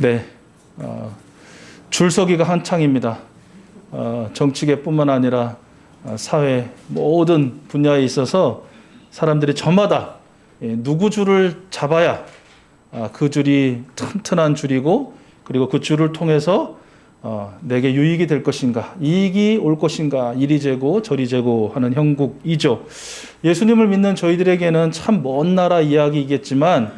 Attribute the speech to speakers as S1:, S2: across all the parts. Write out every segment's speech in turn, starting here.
S1: 네, 어, 줄 서기가 한창입니다. 어, 정치계뿐만 아니라 어, 사회 모든 분야에 있어서 사람들이 저마다 예, 누구 줄을 잡아야 아, 그 줄이 튼튼한 줄이고 그리고 그 줄을 통해서 어, 내게 유익이 될 것인가, 이익이 올 것인가, 이리 재고 저리 재고 하는 형국이죠. 예수님을 믿는 저희들에게는 참 먼 나라 이야기이겠지만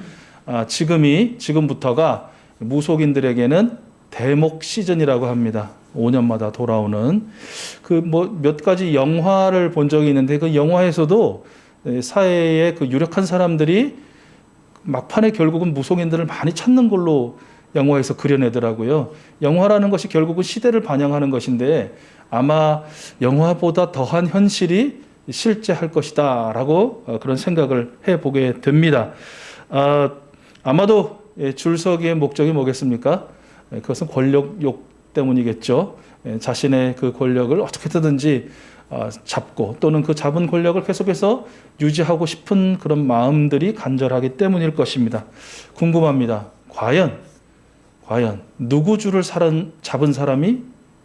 S1: 아, 지금이 지금부터가 무속인들에게는 대목 시즌이라고 합니다. 5년마다 돌아오는 그 뭐 몇 가지 영화를 본 적이 있는데 그 영화에서도 예, 사회의 그 유력한 사람들이 막판에 결국은 무속인들을 많이 찾는 걸로 영화에서 그려내더라고요. 영화라는 것이 결국은 시대를 반영하는 것인데 아마 영화보다 더한 현실이 실제 할 것이다라고 어, 그런 생각을 해보게 됩니다. 아, 아마도 예, 줄서기의 목적이 뭐겠습니까? 예, 그것은 권력욕 때문이겠죠. 예, 자신의 그 권력을 어떻게든지 아, 잡고 또는 그 잡은 권력을 계속해서 유지하고 싶은 그런 마음들이 간절하기 때문일 것입니다. 궁금합니다. 과연 과연 누구 줄을 살은, 잡은 사람이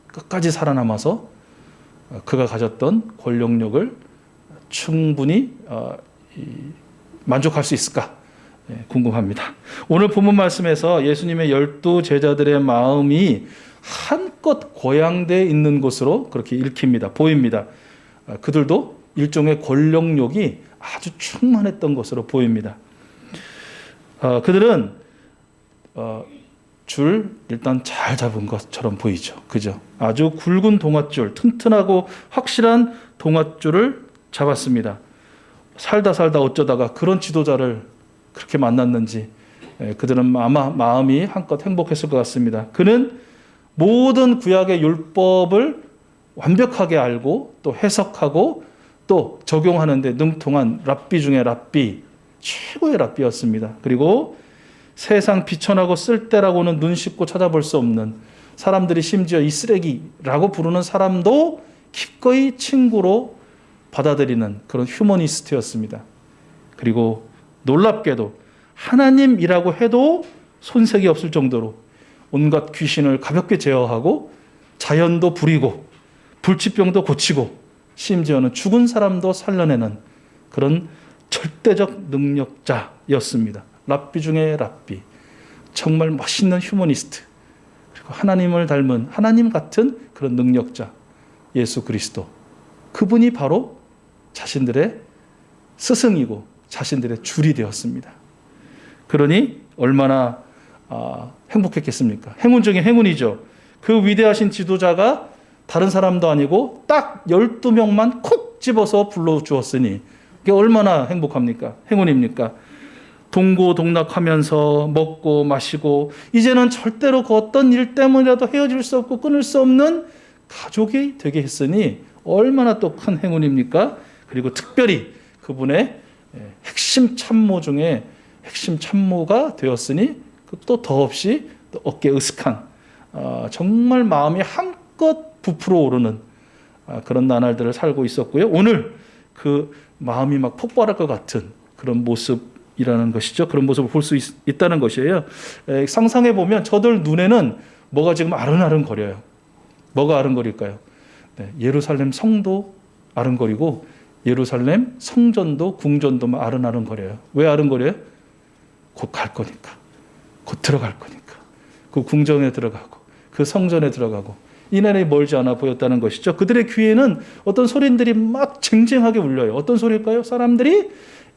S1: 끝까지 살아남아서 어, 그가 가졌던 권력력을 충분히 어, 이, 만족할 수 있을까 예, 궁금합니다. 오늘 본문 말씀에서 예수님의 열두 제자들의 마음이 한껏 고양돼 있는 것으로 그렇게 읽힙니다. 보입니다. 아, 그들도 일종의 권력욕이 아주 충만했던 것으로 보입니다. 어, 그들은 어, 줄 일단 잘 잡은 것처럼 보이죠. 그죠? 아주 굵은 동아줄, 튼튼하고 확실한 동아줄을 잡았습니다. 살다 살다 어쩌다가 그런 지도자를 그렇게 만났는지 예, 그들은 아마 마음이 한껏 행복했을 것 같습니다. 그는 모든 구약의 율법을 완벽하게 알고 또 해석하고 또 적용하는데 능통한 랍비 중에 랍비 최고의 랍비였습니다. 그리고 세상 비천하고 쓸데라고는 눈 씻고 찾아볼 수 없는 사람들이 심지어 이 쓰레기라고 부르는 사람도 기꺼이 친구로 받아들이는 그런 휴머니스트였습니다. 그리고 놀랍게도 하나님이라고 해도 손색이 없을 정도로 온갖 귀신을 가볍게 제어하고 자연도 부리고 불치병도 고치고 심지어는 죽은 사람도 살려내는 그런 절대적 능력자였습니다. 랍비 중에 랍비. 정말 멋있는 휴머니스트. 그리고 하나님을 닮은 하나님 같은 그런 능력자. 예수 그리스도. 그분이 바로 자신들의 스승이고 자신들의 줄이 되었습니다. 그러니 얼마나 아, 행복했겠습니까? 행운 중에 행운이죠. 그 위대하신 지도자가 다른 사람도 아니고 딱 12명만 콕 집어서 불러주었으니 그게 얼마나 행복합니까? 행운입니까? 동고동락하면서 먹고 마시고 이제는 절대로 그 어떤 일 때문이라도 헤어질 수 없고 끊을 수 없는 가족이 되게 했으니 얼마나 또 큰 행운입니까? 그리고 특별히 그분의 예, 핵심 참모 중에 핵심 참모가 되었으니 또 더없이 또 어깨 으슥한 어, 정말 마음이 한껏 부풀어 오르는 아, 그런 나날들을 살고 있었고요. 오늘 그 마음이 막 폭발할 것 같은 그런 모습이라는 것이죠. 그런 모습을 볼 수 있다는 것이에요. 에, 상상해 보면 저들 눈에는 뭐가 지금 아른아른 거려요. 뭐가 아른거릴까요? 네, 예루살렘 성도 아른거리고 예루살렘 성전도 궁전도 막 아른아른 거려요. 왜 아른거려요? 곧 갈 거니까. 곧 들어갈 거니까. 그 궁전에 들어가고 그 성전에 들어가고 이날이 멀지 않아 보였다는 것이죠. 그들의 귀에는 어떤 소리들이 막 쟁쟁하게 울려요. 어떤 소리일까요? 사람들이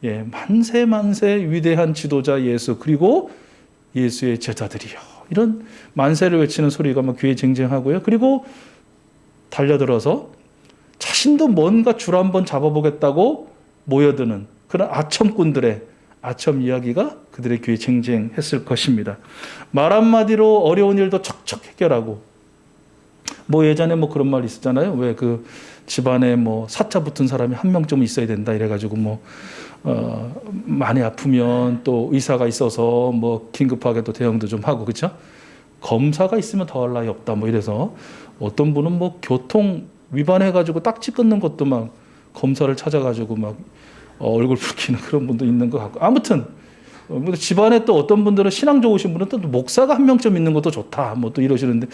S1: 예, 만세 만세 위대한 지도자 예수 그리고 예수의 제자들이요. 이런 만세를 외치는 소리가 막 귀에 쟁쟁하고요. 그리고 달려들어서 자신도 뭔가 줄 한번 잡아보겠다고 모여드는 그런 아첨꾼들의 아첨 이야기가 그들의 귀에 쟁쟁했을 것입니다. 말 한마디로 어려운 일도 척척 해결하고 뭐 예전에 뭐 그런 말 있었잖아요. 왜 그 집안에 뭐 사자 붙은 사람이 한 명쯤 있어야 된다 이래가지고 뭐 어, 많이 아프면 또 의사가 있어서 뭐 긴급하게 또 대응도 좀 하고 그렇죠? 검사가 있으면 더할 나위 없다 뭐 이래서 어떤 분은 뭐 교통 위반해가지고 딱지 끊는 것도 막 검사를 찾아가지고 막 어, 얼굴 붉히는 그런 분도 있는 것 같고 아무튼 어, 뭐 집안에 또 어떤 분들은 신앙 좋으신 분은 또 목사가 한 명쯤 있는 것도 좋다. 뭐 또 이러시는데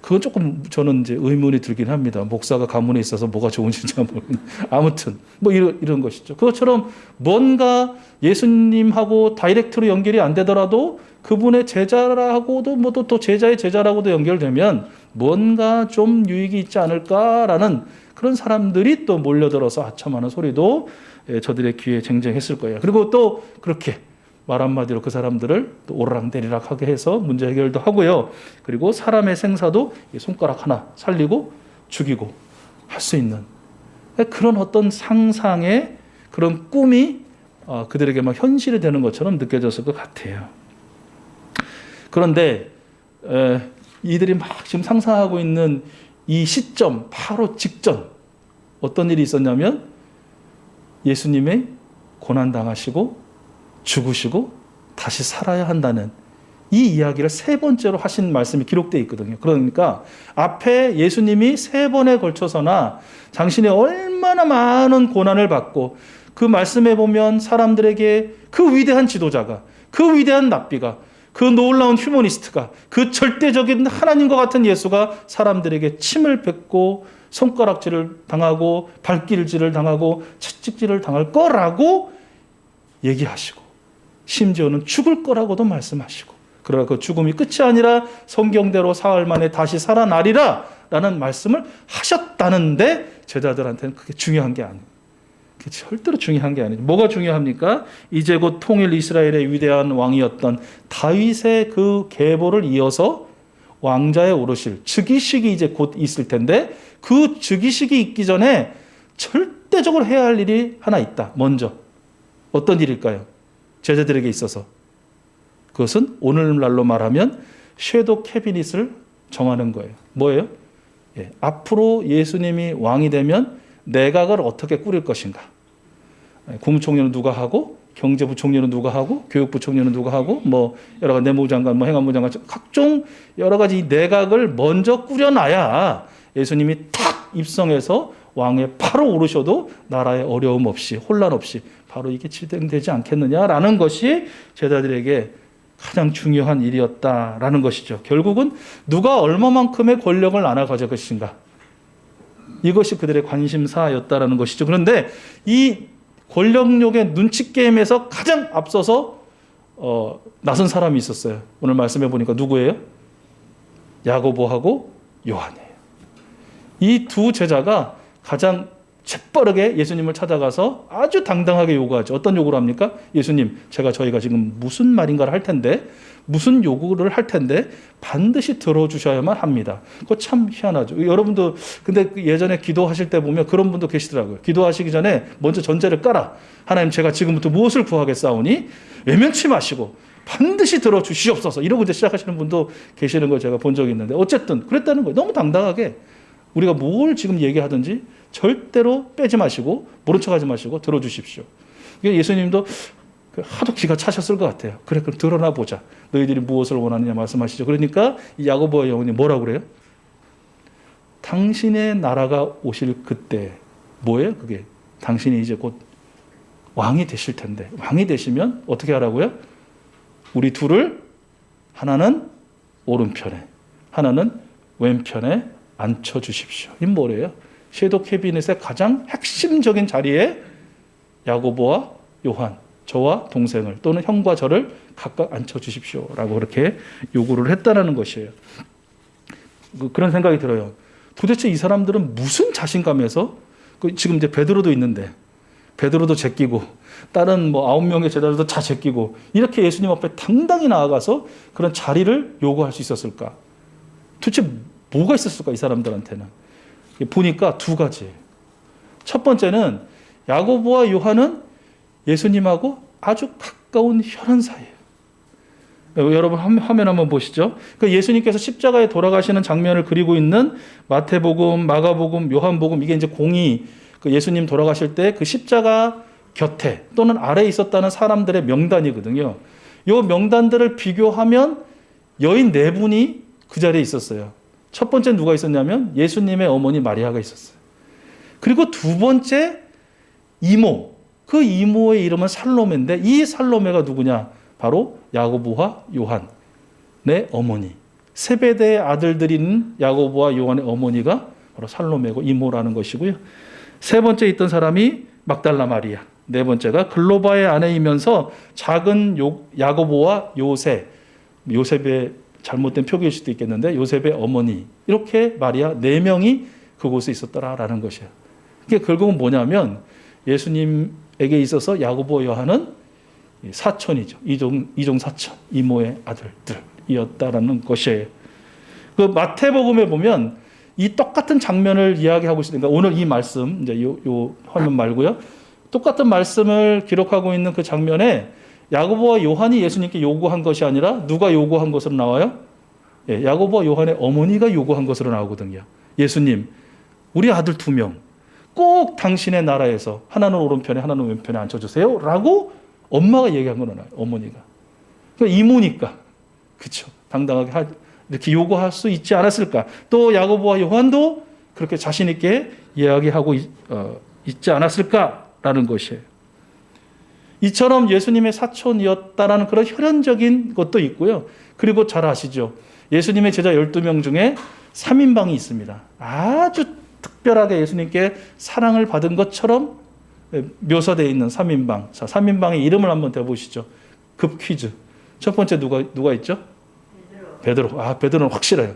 S1: 그건 조금 저는 이제 의문이 들긴 합니다. 목사가 가문에 있어서 뭐가 좋은지 잘 모르겠는데 아무튼 뭐 이런 이런 것이죠. 그것처럼 뭔가 예수님하고 다이렉트로 연결이 안 되더라도 그분의 제자라고도 뭐또 제자의 제자라고도 연결되면 뭔가 좀 유익이 있지 않을까라는 그런 사람들이 또 몰려들어서 하첨하는 소리도 예, 저들의 귀에 쟁쟁했을 거예요. 그리고 또 그렇게 말 한마디로 그 사람들을 또 오르락내리락 하게 해서 문제 해결도 하고요. 그리고 사람의 생사도 이 손가락 하나 살리고 죽이고 할 수 있는 그런 어떤 상상의 그런 꿈이 어, 그들에게 막 현실이 되는 것처럼 느껴졌을 것 같아요. 그런데 에, 이들이 막 지금 상상하고 있는 이 시점 바로 직전 어떤 일이 있었냐면 예수님의 고난 당하시고 죽으시고 다시 살아야 한다는 이 이야기를 세 번째로 하신 말씀이 기록되어 있거든요. 그러니까 앞에 예수님이 세 번에 걸쳐서나 당신이 얼마나 많은 고난을 받고 그 말씀에 보면 사람들에게 그 위대한 지도자가 그 위대한 납비가 그 놀라운 휴머니스트가 그 절대적인 하나님과 같은 예수가 사람들에게 침을 뱉고 손가락질을 당하고 발길질을 당하고 채찍질을 당할 거라고 얘기하시고 심지어는 죽을 거라고도 말씀하시고 그러나 그 죽음이 끝이 아니라 성경대로 사흘 만에 다시 살아나리라 라는 말씀을 하셨다는데 제자들한테는 그게 중요한 게 아니에요. 그게 절대로 중요한 게 아니죠. 뭐가 중요합니까? 이제 곧 통일 이스라엘의 위대한 왕이었던 다윗의 그 계보를 이어서 왕자에 오르실 즉위식이 이제 곧 있을 텐데 그 즉위식이 있기 전에 절대적으로 해야 할 일이 하나 있다. 먼저 어떤 일일까요? 제자들에게 있어서 그것은 오늘날로 말하면 쉐도 캐비닛을 정하는 거예요. 뭐예요? 예, 앞으로 예수님이 왕이 되면 내각을 어떻게 꾸릴 것인가? 예, 국무총리는 누가 하고 경제부총리는 누가 하고 교육부총리는 누가 하고 뭐 여러 가지 내무부 장관, 뭐 행안부 장관 각종 여러 가지 내각을 먼저 꾸려놔야 예수님이 탁 입성해서 왕에 바로 오르셔도 나라에 어려움 없이 혼란 없이 바로 이게 진행되지 않겠느냐라는 것이 제자들에게 가장 중요한 일이었다라는 것이죠. 결국은 누가 얼마만큼의 권력을 나눠 가질 것인가. 이것이 그들의 관심사였다라는 것이죠. 그런데 이 권력욕의 눈치 게임에서 가장 앞서서 어, 나선 사람이 있었어요. 오늘 말씀해 보니까 누구예요? 야고보하고 요한이에요. 이 두 제자가 가장 재빠르게 예수님을 찾아가서 아주 당당하게 요구하죠. 어떤 요구를 합니까? 예수님, 제가 저희가 지금 무슨 말인가를 할 텐데, 무슨 요구를 할 텐데, 반드시 들어주셔야만 합니다. 그거 참 희한하죠. 여러분도, 근데 그 예전에 기도하실 때 보면 그런 분도 계시더라고요. 기도하시기 전에 먼저 전제를 깔아. 하나님, 제가 지금부터 무엇을 구하겠사오니? 외면치 마시고, 반드시 들어주시옵소서. 이러고 이제 시작하시는 분도 계시는 걸 제가 본 적이 있는데, 어쨌든 그랬다는 거예요. 너무 당당하게. 우리가 뭘 지금 얘기하든지 절대로 빼지 마시고 모른 척하지 마시고 들어주십시오. 예수님도 그 하도 기가 차셨을 것 같아요. 그래 그럼 드러나 보자. 너희들이 무엇을 원하느냐 말씀하시죠. 그러니까 야고보와 영혼이 뭐라고 그래요? 당신의 나라가 오실 그때 뭐예요? 그게 당신이 이제 곧 왕이 되실 텐데 왕이 되시면 어떻게 하라고요? 우리 둘을 하나는 오른편에 하나는 왼편에 앉혀 주십시오. 이 뭐래요? 섀도 캐비넷의 가장 핵심적인 자리에 야고보와 요한, 저와 동생을 또는 형과 저를 각각 앉혀 주십시오라고 그렇게 요구를 했다라는 것이에요. 그, 그런 생각이 들어요. 도대체 이 사람들은 무슨 자신감에서 그 지금 이제 베드로도 있는데 베드로도 제끼고 다른 뭐 아홉 명의 제자들도 다 제끼고 이렇게 예수님 앞에 당당히 나아가서 그런 자리를 요구할 수 있었을까? 도대체 뭐가 있었을까 이 사람들한테는 보니까 두 가지. 첫 번째는 야고보와 요한은 예수님하고 아주 가까운 혈연 사이예요. 여러분 화면 한번 보시죠. 그 예수님께서 십자가에 돌아가시는 장면을 그리고 있는 마태복음, 마가복음, 요한복음 이게 이제 공이 그 예수님 돌아가실 때 그 십자가 곁에 또는 아래에 있었다는 사람들의 명단이거든요. 요 명단들을 비교하면 여인 네 분이 그 자리에 있었어요. 첫 번째 누가 있었냐면 예수님의 어머니 마리아가 있었어요. 그리고 두 번째 이모. 그 이모의 이름은 살로메인데 이 살로메가 누구냐? 바로 야고보와 요한의 어머니. 세베대의 아들들인 야고보와 요한의 어머니가 바로 살로메고 이모라는 것이고요. 세 번째 있던 사람이 막달라 마리아. 네 번째가 글로바의 아내이면서 작은 요, 야고보와 요셉. 요셉의 잘못된 표기일 수도 있겠는데 요셉의 어머니. 이렇게 마리아 네 명이 그곳에 있었더라라는 것이에요. 그게 결국은 뭐냐면 예수님에게 있어서 야고보 요한은 사촌이죠. 이종 이종 사촌 이모의 아들들이었다라는 것이에요. 그 마태복음에 보면 이 똑같은 장면을 이야기하고 있으니까 오늘 이 말씀 이제 요, 요 화면 말고요. 똑같은 말씀을 기록하고 있는 그 장면에 야고보와 요한이 예수님께 요구한 것이 아니라 누가 요구한 것으로 나와요? 예, 야고보와 요한의 어머니가 요구한 것으로 나오거든요. 예수님, 우리 아들 두 명, 꼭 당신의 나라에서 하나는 오른편에 하나는 왼편에 앉혀주세요. 라고 엄마가 얘기한 거는 아요 어머니가. 그러니까 이모니까. 그쵸. 당당하게 하, 이렇게 요구할 수 있지 않았을까. 또 야고보와 요한도 그렇게 자신있게 이야기하고 있, 어, 있지 않았을까라는 것이에요. 이처럼 예수님의 사촌이었다라는 그런 혈연적인 것도 있고요. 그리고 잘 아시죠. 예수님의 제자 12명 중에 3인방이 있습니다. 아주 특별하게 예수님께 사랑을 받은 것처럼 묘사되어 있는 3인방. 자, 3인방의 이름을 한번 대보시죠. 급 퀴즈. 첫 번째 누가 누가 있죠? 베드로. 아, 베드로는 확실해요.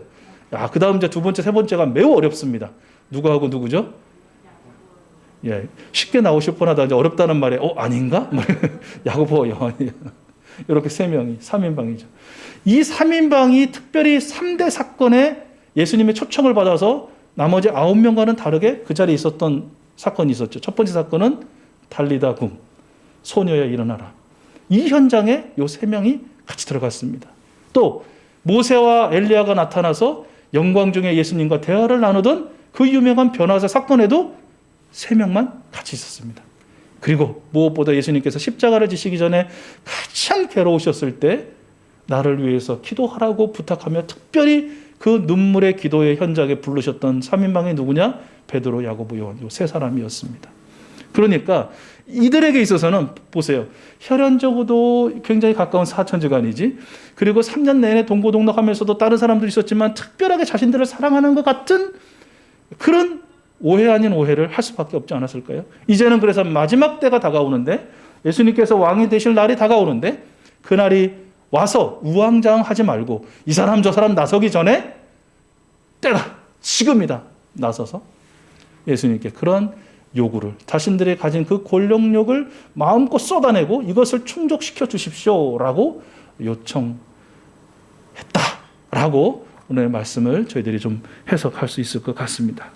S1: 아, 그 다음 이제 두 번째, 세 번째가 매우 어렵습니다. 누구하고 누구죠? 예, 쉽게 나오실 뻔하다 어렵다는 말에 어 아닌가? 야고보 요한이 이렇게 세 명이 3인방이죠. 이 3인방이 특별히 3대 사건에 예수님의 초청을 받아서 나머지 9명과는 다르게 그 자리에 있었던 사건이 있었죠. 첫 번째 사건은 달리다 궁 소녀야 일어나라. 이 현장에 요 세 명이 같이 들어갔습니다. 또 모세와 엘리야가 나타나서 영광 중에 예수님과 대화를 나누던 그 유명한 변화사 사건에도 세 명만 같이 있었습니다. 그리고 무엇보다 예수님께서 십자가를 지시기 전에 가장 괴로우셨을 때 나를 위해서 기도하라고 부탁하며 특별히 그 눈물의 기도의 현장에 부르셨던 3인방이 누구냐? 베드로, 야고보, 요한 요세 사람이었습니다. 그러니까 이들에게 있어서는 보세요. 혈연적으로도 굉장히 가까운 사천지간이지. 그리고 3년 내내 동고동락하면서도 다른 사람들이 있었지만 특별하게 자신들을 사랑하는 것 같은 그런 오해 아닌 오해를 할 수밖에 없지 않았을까요? 이제는 그래서 마지막 때가 다가오는데 예수님께서 왕이 되실 날이 다가오는데 그 날이 와서 우왕좌왕하지 말고 이 사람 저 사람 나서기 전에 때가 지금이다 나서서 예수님께 그런 요구를 자신들이 가진 그 권력력을 마음껏 쏟아내고 이것을 충족시켜 주십시오라고 요청했다라고 오늘 말씀을 저희들이 좀 해석할 수 있을 것 같습니다.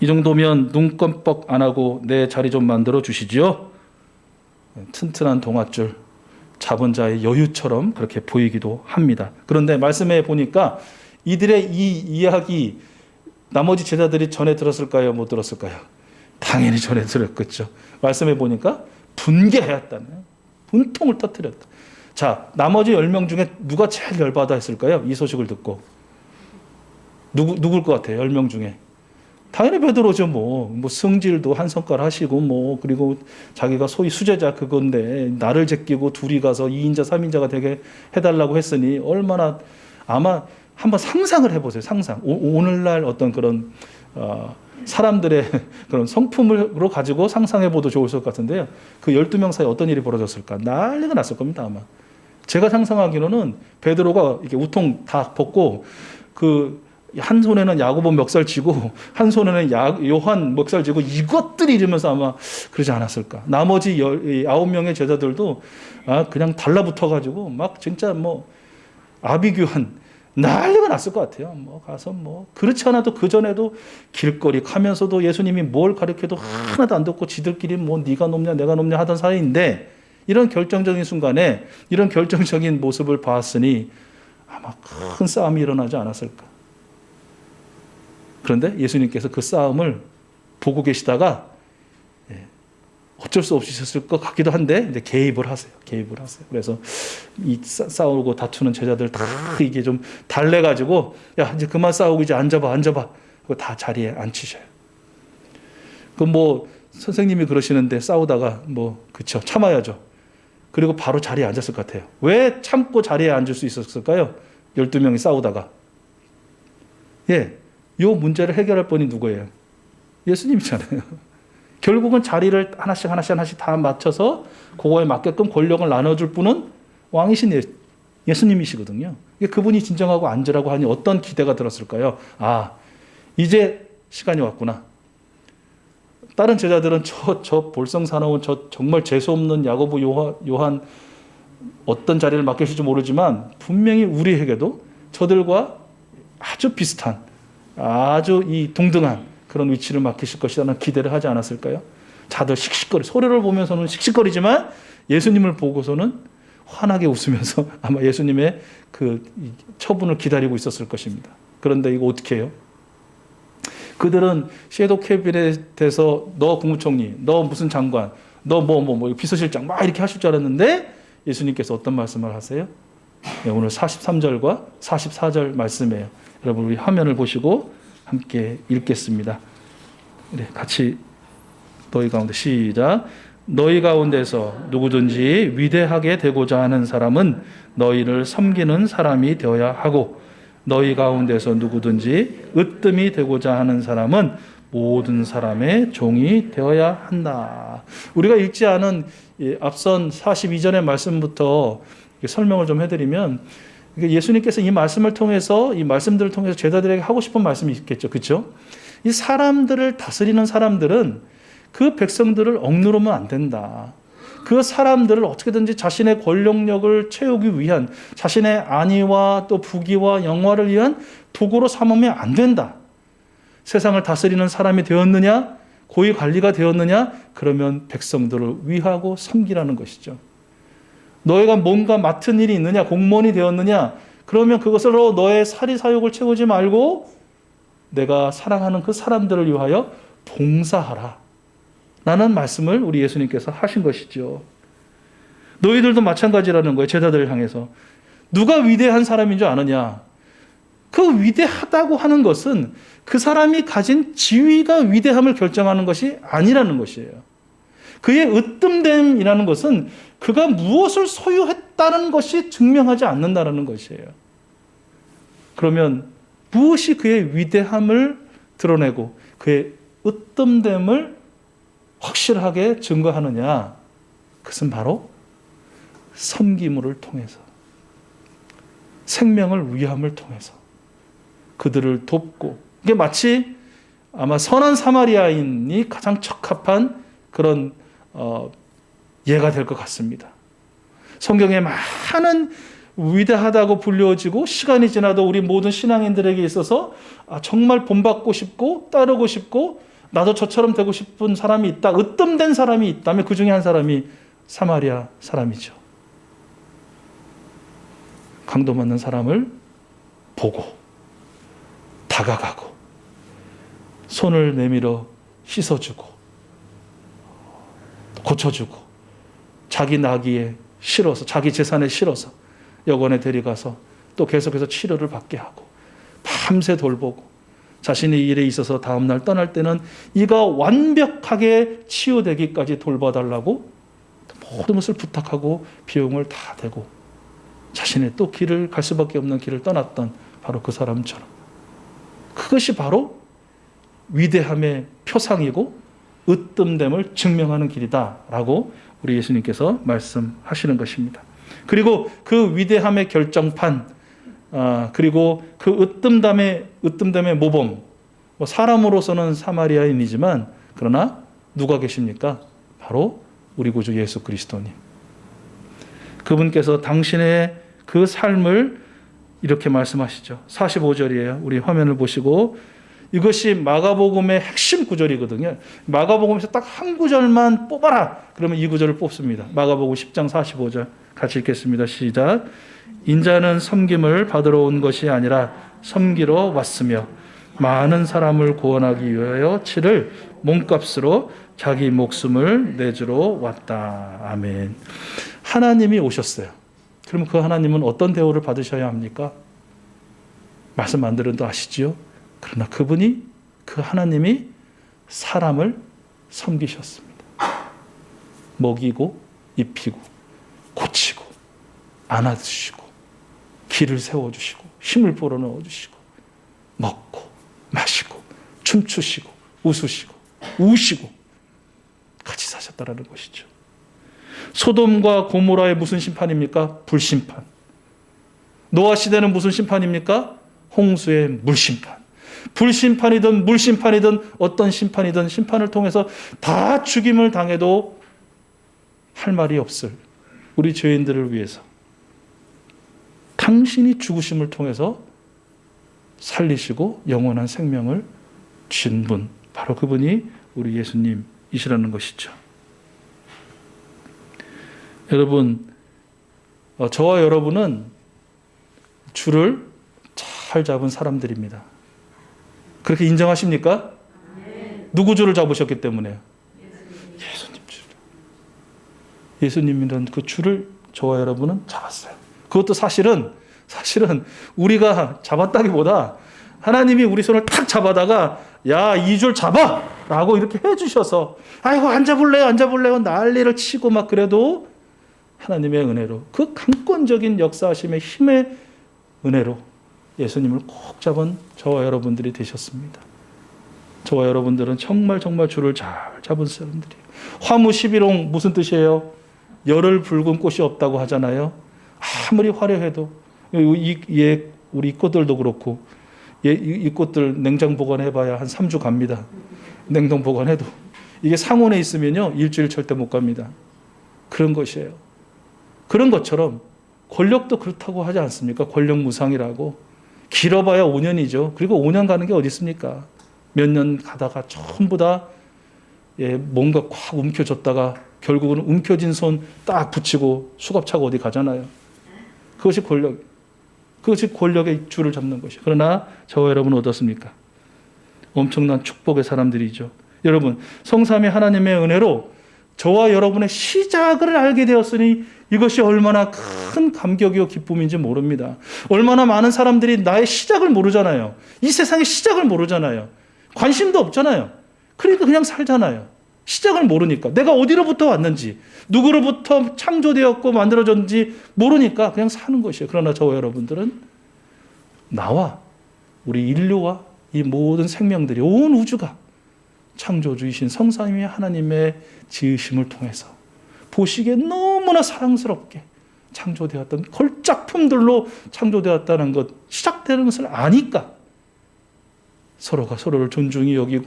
S1: 이 정도면 눈 껌뻑 안 하고 내 자리 좀 만들어 주시지요. 튼튼한 동아줄 잡은 자의 여유처럼 그렇게 보이기도 합니다. 그런데 말씀에 보니까 이들의 이 이야기 나머지 제자들이 전에 들었을까요? 못 들었을까요? 당연히 전에 들었겠죠. 말씀해 보니까 분개하였다네. 분통을 터뜨렸다. 자, 나머지 10명 중에 누가 제일 열받아 했을까요? 이 소식을 듣고. 누구, 누굴 것 같아요? 10명 중에. 당연히 베드로죠 뭐. 뭐 성질도 한 성깔 하시고 뭐 그리고 자기가 소위 수제자 그건데 나를 제끼고 둘이 가서 2인자 3인자가 되게 해달라고 했으니 얼마나 아마 한번 상상을 해보세요. 상상. 오, 늘날 어떤 그런 어, 사람들의 그런 성품으로 가지고 상상해봐도 좋을 것 같은데요. 그 12명 사이에 어떤 일이 벌어졌을까? 난리가 났을 겁니다, 아마. 제가 상상하기로는 베드로가 이렇게 우통 다 벗고 그 한 손에는 야고보 멱살 쥐고 한 손에는 야, 요한 멱살 쥐고 이것들이 이러면서 아마 그러지 않았을까. 나머지 아홉 명의 제자들도 아, 그냥 달라붙어 가지고 막 진짜 뭐 아비규한 난리가 났을 것 같아요. 뭐 가서 뭐 그렇지 않아도 그 전에도 길거리 가면서도 예수님이 뭘 가르쳐도 하나도 안 듣고 지들끼리 뭐 네가 높냐 내가 높냐 하던 사이인데 이런 결정적인 순간에 이런 결정적인 모습을 봤으니 아마 큰 싸움이 일어나지 않았을까. 그런데 예수님께서 그 싸움을 보고 계시다가 어쩔 수 있었을 것 같기도 한데 이제 개입을 하세요. 개입을 하세요. 그래서 이 싸우고 다투는 제자들 다 이게 좀 달래 가지고 야 이제 그만 싸우고 이제 앉아봐 앉아봐. 그거 다 자리에 앉히셔요. 그뭐 선생님이 그러시는데 싸우다가 뭐 그쵸 참아야죠. 그리고 바로 자리에 앉았을 것 같아요. 왜 참고 자리에 앉을 수 있었을까요? 12명이 싸우다가. 예. 요 문제를 해결할 분이 누구예요? 예수님이잖아요. 결국은 자리를 하나씩 하나씩 하나씩 다 맞춰서 그거에 맞게끔 권력을 나눠줄 분은 왕이신 예- 예수님이시거든요. 그분이 진정하고 앉으라고 하니 어떤 기대가 들었을까요? 아, 이제 시간이 왔구나. 다른 제자들은 저, 저 볼성 사나운 저 정말 재수없는 야고보 요한, 요한 어떤 자리를 맡기실지 모르지만 분명히 우리에게도 저들과 아주 비슷한 아주 이 동등한 그런 위치를 맡기실 것이라는 기대를 하지 않았을까요? 다들 씩씩거리 소리를 보면서는 씩씩거리지만 예수님을 보고서는 환하게 웃으면서 아마 예수님의 그 처분을 기다리고 있었을 것입니다. 그런데 이거 어떻게 해요? 그들은 섀도우 캐비넷에서 너 국무총리, 너 무슨 장관, 너 뭐 뭐 뭐 비서실장 막 이렇게 하실 줄 알았는데 예수님께서 어떤 말씀을 하세요? 네, 오늘 43절과 44절 말씀이에요. 여러분 우리 화면을 보시고 함께 읽겠습니다. 네, 같이 너희 가운데 시작. 너희 가운데서 누구든지 위대하게 되고자 하는 사람은 너희를 섬기는 사람이 되어야 하고 너희 가운데서 누구든지 으뜸이 되고자 하는 사람은 모든 사람의 종이 되어야 한다. 우리가 읽지 않은 이 앞선 42절의 말씀부터 설명을 좀 해드리면 이게 예수님께서 이 말씀을 통해서 이 말씀들을 통해서 제자들에게 하고 싶은 말씀이 있겠죠, 그렇죠? 이 사람들을 다스리는 사람들은 그 백성들을 억누르면 안 된다. 그 사람들을 어떻게든지 자신의 권력력을 채우기 위한 자신의 안위와 또 부귀와 영화를 위한 도구로 삼으면 안 된다. 세상을 다스리는 사람이 되었느냐? 고위 관리가 되었느냐? 그러면 백성들을 위하고 섬기라는 것이죠. 너희가 뭔가 맡은 일이 있느냐? 공무원이 되었느냐? 그러면 그것으로 너의 사리 사욕을 채우지 말고 내가 사랑하는 그 사람들을 위하여 봉사하라. 라는 말씀을 우리 예수님께서 하신 것이죠. 너희들도 마찬가지라는 거예요. 제자들을 향해서. 누가 위대한 사람인 줄 아느냐? 그 위대하다고 하는 것은 그 사람이 가진 지위가 위대함을 결정하는 것이 아니라는 것이에요. 그의 으뜸됨이라는 것은 그가 무엇을 소유했다는 것이 증명하지 않는다는 것이에요. 그러면 무엇이 그의 위대함을 드러내고 그의 으뜸됨을 확실하게 증거하느냐? 그것은 바로 섬김을 통해서 생명을 위함을 통해서 그들을 돕고 이게 마치 아마 선한 사마리아인이 가장 적합한 그런 어, 예가 될 것 같습니다. 성경에 많은 위대하다고 불려지고 시간이 지나도 우리 모든 신앙인들에게 있어서 아, 정말 본받고 싶고 따르고 싶고 나도 저처럼 되고 싶은 사람이 있다. 으뜸된 사람이 있다면 그 중에 한 사람이 사마리아 사람이죠. 강도 맞는 사람을 보고 다가가고 손을 내밀어 씻어주고 고쳐주고 자기 나기에 실어서 자기 재산에 실어서 여관에 데려가서 또 계속해서 치료를 받게 하고 밤새 돌보고 자신의 일에 있어서 다음날 떠날 때는 이가 완벽하게 치유되기까지 돌봐달라고 모든 것을 부탁하고 비용을 다 대고 자신의 또 길을 갈 수밖에 없는 길을 떠났던 바로 그 사람처럼. 그것이 바로 위대함의 표상이고 으뜸됨을 증명하는 길이다라고 우리 예수님께서 말씀하시는 것입니다. 그리고 그 위대함의 결정판 아, 그리고 그 으뜸담의 으뜸됨의 모범 뭐 사람으로서는 사마리아인이지만 그러나 누가 계십니까? 바로 우리 구주 예수 그리스도님. 그분께서 당신의 그 삶을 이렇게 말씀하시죠. 45절이에요. 우리 화면을 보시고 이것이 마가복음의 핵심 구절이거든요. 마가복음에서 딱 한 구절만 뽑아라. 그러면 이 구절을 뽑습니다. 마가복음 10장 45절 같이 읽겠습니다. 시작. 인자는 섬김을 받으러 온 것이 아니라 섬기러 왔으며 많은 사람을 구원하기 위하여 치를 몸값으로 자기 목숨을 내주러 왔다. 아멘. 하나님이 오셨어요. 그러면 그 하나님은 어떤 대우를 받으셔야 합니까? 말씀 안 들은 도 아시지요? 그러나 그분이 그 하나님이 사람을 섬기셨습니다. 먹이고 입히고 안아주시고 길을 세워주시고 힘을 불어넣어 주시고 먹고 마시고 춤추시고 웃으시고 우시고 같이 사셨다라는 것이죠. 소돔과 고모라의 무슨 심판입니까? 불심판. 노아 시대는 무슨 심판입니까? 홍수의 물심판. 불심판이든 물심판이든 어떤 심판이든 심판을 통해서 다 죽임을 당해도 할 말이 없을 우리 죄인들을 위해서 당신이 죽으심을 통해서 살리시고 영원한 생명을 주신 분 바로 그분이 우리 예수님이시라는 것이죠. 여러분 어, 저와 여러분은 줄을 잘 잡은 사람들입니다. 그렇게 인정하십니까? 누구 줄을 잡으셨기 때문에요? 예수님 줄. 예수님이란 그 줄을 저와 여러분은 잡았어요. 그것도 사실은 사실은 우리가 잡았다기보다 하나님이 우리 손을 탁 잡아다가 야 이 줄 잡아 라고 이렇게 해주셔서 아이고 안 잡을래요 난리를 치고 막 그래도 하나님의 은혜로 그 강권적인 역사하심의 힘의 은혜로 예수님을 꼭 잡은 저와 여러분들이 되셨습니다. 저와 여러분들은 정말 정말 줄을 잘 잡은 사람들이에요. 화무 11홍 무슨 뜻이에요? 열을 붉은 꽃이 없다고 하잖아요. 아무리 화려해도 이, 이 우리 꽃들도 그렇고 이, 이 꽃들 냉장 보관해봐야 한 3주 갑니다. 냉동 보관해도 이게 상온에 있으면요 일주일 절대 못 갑니다. 그런 것이에요. 그런 것처럼 권력도 그렇다고 하지 않습니까? 권력 무상이라고 길어봐야 5년이죠. 그리고 5년 가는 게 어디 있습니까? 몇 년 가다가 전부 다 예, 뭔가 콱 움켜졌다가 결국은 움켜진 손 딱 붙이고 수갑차고 어디 가잖아요. 그것이 권력. 그것이 권력의 줄을 잡는 것이. 그러나 저와 여러분은 어떻습니까? 엄청난 축복의 사람들이죠. 여러분, 성삼위 하나님의 은혜로 저와 여러분의 시작을 알게 되었으니 이것이 얼마나 큰 감격이요 기쁨인지 모릅니다. 얼마나 많은 사람들이 나의 시작을 모르잖아요. 이 세상의 시작을 모르잖아요. 관심도 없잖아요. 그러니까 그냥 살잖아요. 시작을 모르니까 내가 어디로부터 왔는지 누구로부터 창조되었고 만들어졌는지 모르니까 그냥 사는 것이에요. 그러나 저와 여러분들은 나와 우리 인류와 이 모든 생명들이 온 우주가 창조주이신 성삼위 하나님의 지으심을 통해서 보시기에 너무나 사랑스럽게 창조되었던 걸작품들로 창조되었다는 것, 시작되는 것을 아니까 서로가 서로를 존중히 여기고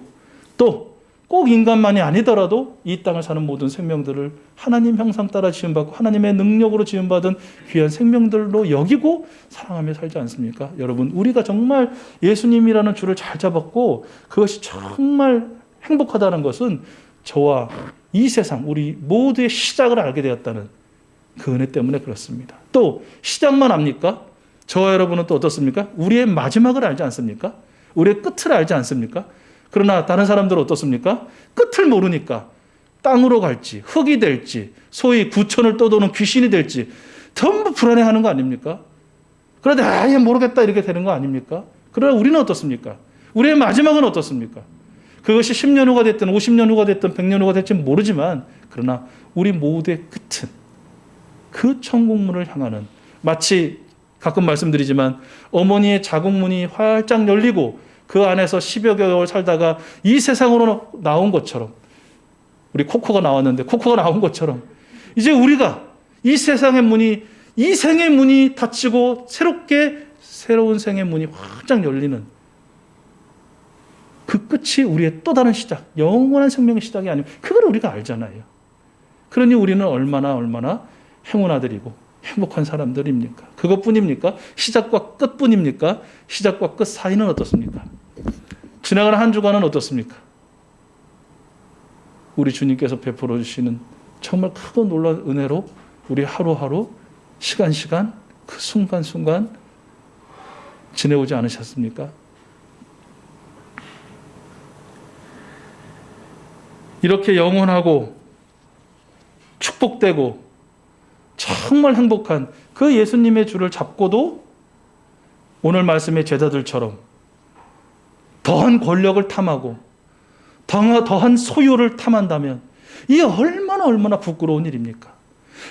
S1: 또 꼭 인간만이 아니더라도 이 땅을 사는 모든 생명들을 하나님 형상 따라 지음받고 하나님의 능력으로 지음받은 귀한 생명들로 여기고 사랑하며 살지 않습니까? 여러분, 우리가 정말 예수님이라는 줄을 잘 잡았고 그것이 정말 행복하다는 것은 저와 이 세상, 우리 모두의 시작을 알게 되었다는 그 은혜 때문에 그렇습니다. 또 시작만 압니까? 저와 여러분은 또 어떻습니까? 우리의 마지막을 알지 않습니까? 우리의 끝을 알지 않습니까? 그러나 다른 사람들은 어떻습니까? 끝을 모르니까 땅으로 갈지, 흙이 될지, 소위 구천을 떠도는 귀신이 될지 전부 불안해하는 거 아닙니까? 그런데 아예 모르겠다 이렇게 되는 거 아닙니까? 그러나 우리는 어떻습니까? 우리의 마지막은 어떻습니까? 그것이 10년 후가 됐든 50년 후가 됐든 100년 후가 될지 모르지만 그러나 우리 모두의 끝은 그 천국문을 향하는 마치 가끔 말씀드리지만 어머니의 자궁문이 활짝 열리고 그 안에서 10여 개월 살다가 이 세상으로 나온 것처럼 우리 코코가 나왔는데 코코가 나온 것처럼 이제 우리가 이 세상의 문이 이 생의 문이 닫히고 새롭게 새로운 생의 문이 활짝 열리는 그 끝이 우리의 또 다른 시작, 영원한 생명의 시작이 아니면 그걸 우리가 알잖아요. 그러니 우리는 얼마나 얼마나 행운아들이고 행복한 사람들입니까? 그것뿐입니까? 시작과 끝뿐입니까? 시작과 끝 사이는 어떻습니까? 지나가는 한 주간은 어떻습니까? 우리 주님께서 베풀어 주시는 정말 크고 놀라운 은혜로 우리 하루하루 시간 시간 그 순간 순간 지내오지 않으셨습니까? 이렇게 영원하고 축복되고 정말 행복한 그 예수님의 줄을 잡고도 오늘 말씀의 제자들처럼 더한 권력을 탐하고 더한 소유를 탐한다면 이게 얼마나 얼마나 부끄러운 일입니까?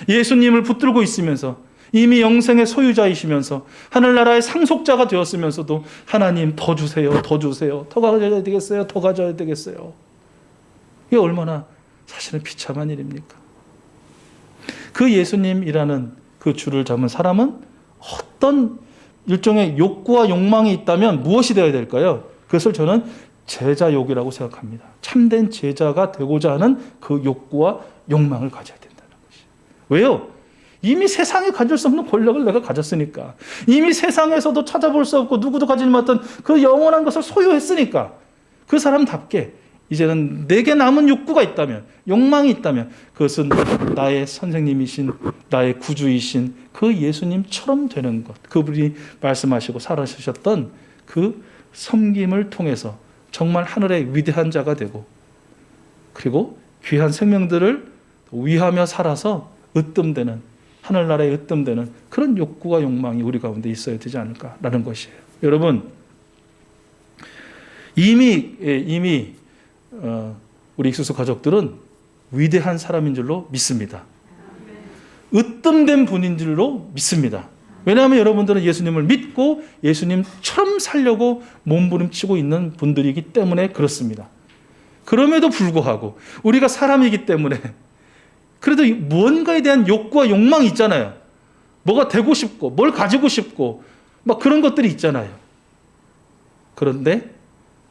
S1: 예수님을 붙들고 있으면서 이미 영생의 소유자이시면서 하늘나라의 상속자가 되었으면서도 하나님 더 주세요, 더 주세요, 더 가져야 되겠어요, 더 가져야 되겠어요. 이게 얼마나 사실은 비참한 일입니까? 그 예수님이라는 그 줄을 잡은 사람은 어떤 일종의 욕구와 욕망이 있다면 무엇이 되어야 될까요? 그것을 저는 제자욕이라고 생각합니다. 참된 제자가 되고자 하는 그 욕구와 욕망을 가져야 된다는 것이. 왜요? 이미 세상에 가질 수 없는 권력을 내가 가졌으니까. 이미 세상에서도 찾아볼 수 없고 누구도 가지지 못한 그 영원한 것을 소유했으니까. 그 사람답게 이제는 내게 남은 욕구가 있다면, 욕망이 있다면 그것은 나의 선생님이신, 나의 구주이신 그 예수님처럼 되는 것. 그분이 말씀하시고 살아주셨던 그 섬김을 통해서 정말 하늘의 위대한 자가 되고 그리고 귀한 생명들을 위하며 살아서 으뜸되는 하늘나라에 으뜸되는 그런 욕구와 욕망이 우리 가운데 있어야 되지 않을까라는 것이에요. 여러분 이미 예, 이미 어, 우리 익수수 가족들은 위대한 사람인 줄로 믿습니다. 으뜸된 분인 줄로 믿습니다. 왜냐하면 여러분들은 예수님을 믿고 예수님처럼 살려고 몸부림치고 있는 분들이기 때문에 그렇습니다. 그럼에도 불구하고 우리가 사람이기 때문에 그래도 무언가에 대한 욕구와 욕망이 있잖아요. 뭐가 되고 싶고 뭘 가지고 싶고 막 그런 것들이 있잖아요. 그런데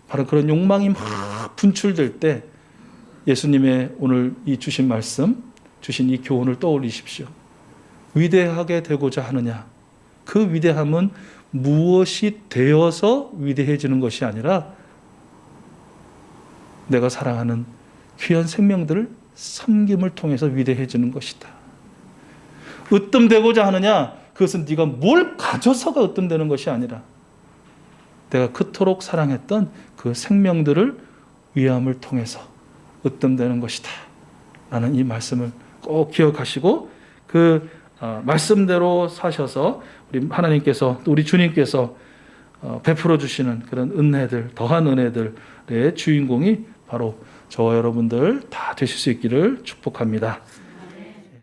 S1: 바로 그런 욕망이 막 분출될 때 예수님의 오늘 이 주신 말씀, 주신 이 교훈을 떠올리십시오. 위대하게 되고자 하느냐? 그 위대함은 무엇이 되어서 위대해지는 것이 아니라 내가 사랑하는 귀한 생명들을 섬김을 통해서 위대해지는 것이다. 으뜸되고자 하느냐? 그것은 네가 뭘 가져서가 으뜸되는 것이 아니라 내가 그토록 사랑했던 그 생명들을 위함을 통해서 으뜸되는 것이다. 라는 이 말씀을 꼭 기억하시고 그 어, 말씀대로 사셔서 우리 하나님께서 또 우리 주님께서 어, 베풀어 주시는 그런 은혜들 더한 은혜들의 주인공이 바로 저와 여러분들 다 되실 수 있기를 축복합니다.